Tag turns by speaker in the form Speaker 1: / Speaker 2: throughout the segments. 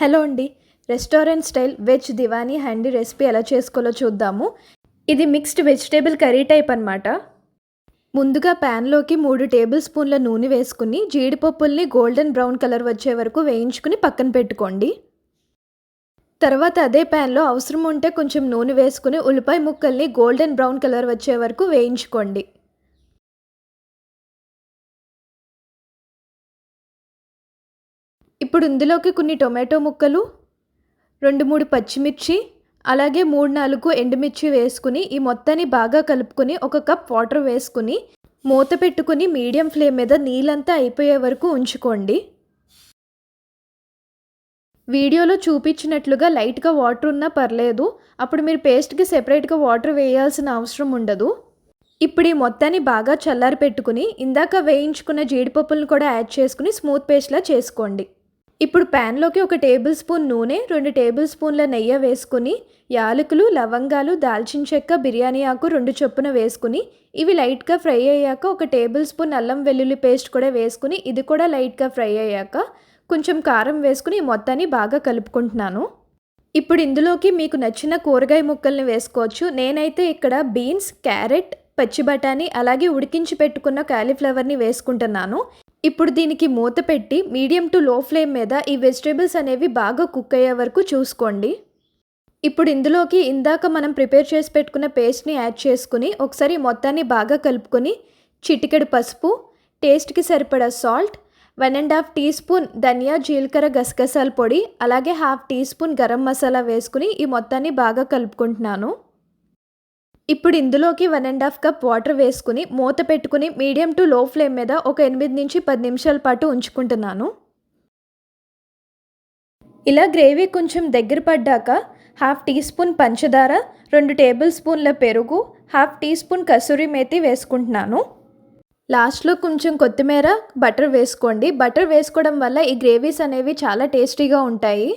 Speaker 1: Hello అండి. Restaurant style veg diwani handi recipe ఎలా చేసుకోవాలో చూద్దాము. ఇది మిక్స్డ్ వెజిటేబుల్ కర్రీ టైప్ అనమాట ముందుగా ప్యాన్లోకి మూడు టేబుల్ స్పూన్ల నూనె వేసుకుని జీడిపప్పుల్ని గోల్డెన్ బ్రౌన్ కలర్ వచ్చే వరకు వేయించుకుని పక్కన పెట్టుకోండి. తర్వాత అదే ప్యాన్లో అవసరం ఉంటే కొంచెం నూనె వేసుకుని ఉల్లిపాయ ముక్కల్ని గోల్డెన్ బ్రౌన్ కలర్ వచ్చే వరకు వేయించుకోండి. ఇప్పుడు ఇందులోకి కొన్ని టొమాటో ముక్కలు రెండు మూడు పచ్చిమిర్చి అలాగే మూడు నాలుగు ఎండుమిర్చి వేసుకుని ఈ మొత్తాన్ని బాగా కలుపుకొని ఒక కప్ వాటర్ వేసుకుని మూత పెట్టుకుని మీడియం ఫ్లేమ్ మీద నీళ్ళంతా అయిపోయే వరకు ఉంచుకోండి. వీడియోలో చూపించినట్లుగా లైట్గా వాటర్ ఉన్నా పర్లేదు అప్పుడు మీరు పేస్ట్కి సెపరేట్గా వాటర్ వేయాల్సిన అవసరం ఉండదు. ఇప్పుడు ఈ మొత్తాన్ని బాగా చల్లారి పెట్టుకుని ఇందాక వేయించుకున్న జీడిపప్పులను కూడా యాడ్ చేసుకుని స్మూత్ పేస్ట్లా చేసుకోండి. ఇప్పుడు ప్యాన్లోకి ఒక టేబుల్ స్పూన్ నూనె రెండు టేబుల్ స్పూన్ల నెయ్యి వేసుకుని యాలకులు లవంగాలు దాల్చిన చెక్క బిర్యానీ ఆకు రెండు చొప్పున వేసుకుని ఇవి లైట్గా ఫ్రై అయ్యాక ఒక టేబుల్ స్పూన్ అల్లం వెల్లుల్లి పేస్ట్ కూడా వేసుకుని ఇది కూడా లైట్గా ఫ్రై అయ్యాక కొంచెం కారం వేసుకుని మొత్తాన్ని బాగా కలుపుకుంటున్నాను. ఇప్పుడు ఇందులోకి మీకు నచ్చిన కూరగాయ ముక్కల్ని వేసుకోవచ్చు. నేనైతే ఇక్కడ బీన్స్ క్యారెట్ పచ్చి బఠానీ అలాగే ఉడికించి పెట్టుకున్న కాలీఫ్లవర్ని వేసుకుంటున్నాను. ఇప్పుడు దీనికి మూత పెట్టి మీడియం టు లో ఫ్లేమ్ మీద ఈ వెజిటేబుల్స్ అనేవి బాగా కుక్ అయ్యే వరకు చూసుకోండి. ఇప్పుడు ఇందులోకి ఇందాక మనం ప్రిపేర్ చేసి పెట్టుకున్న పేస్ట్ని యాడ్ చేసుకుని ఒకసారి మొత్తాన్ని బాగా కలుపుకొని చిటికెడు పసుపు టేస్ట్కి సరిపడా salt one and half teaspoon ధనియా జీలకర్ర గసగసాల పొడి అలాగే half teaspoon garam masala వేసుకుని ఈ మొత్తాన్ని బాగా కలుపుకుంటున్నాను. ఇప్పుడు ఇందులోకి one and half cup water వేసుకుని మూత పెట్టుకుని మీడియం టు లో ఫ్లేమ్ మీద ఒక ఎనిమిది నుంచి పది నిమిషాల పాటు ఉంచుకుంటున్నాను. ఇలా గ్రేవీ కొంచెం దగ్గర పడ్డాక హాఫ్ టీ స్పూన్ పంచదార రెండు టేబుల్ స్పూన్ల పెరుగు half teaspoon kasuri methi వేసుకుంటున్నాను. లాస్ట్లో కొంచెం కొత్తిమీర బటర్ వేసుకోండి. బటర్ వేసుకోవడం వల్ల ఈ గ్రేవీస్ అనేవి చాలా టేస్టీగా ఉంటాయి.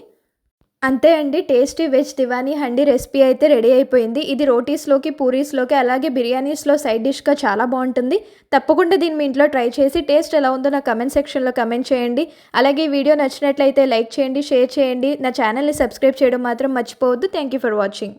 Speaker 1: అంతే అండి tasty veg diwani handi recipe అయితే రెడీ అయిపోయింది. ఇది రోటీస్లోకి పూరీస్లోకి అలాగే బిర్యానీస్లో సైడ్ డిష్గా చాలా బాగుంటుంది. తప్పకుండా దీన్ని మీ ఇంట్లో ట్రై చేసి టేస్ట్ ఎలా ఉందో నా కమెంట్ సెక్షన్లో కమెంట్ చేయండి. అలాగే ఈ వీడియో నచ్చినట్లయితే లైక్ చేయండి షేర్ చేయండి. నా ఛానల్ని సబ్స్క్రైబ్ చేయడం మాత్రం మర్చిపోవద్దు. Thank you for watching.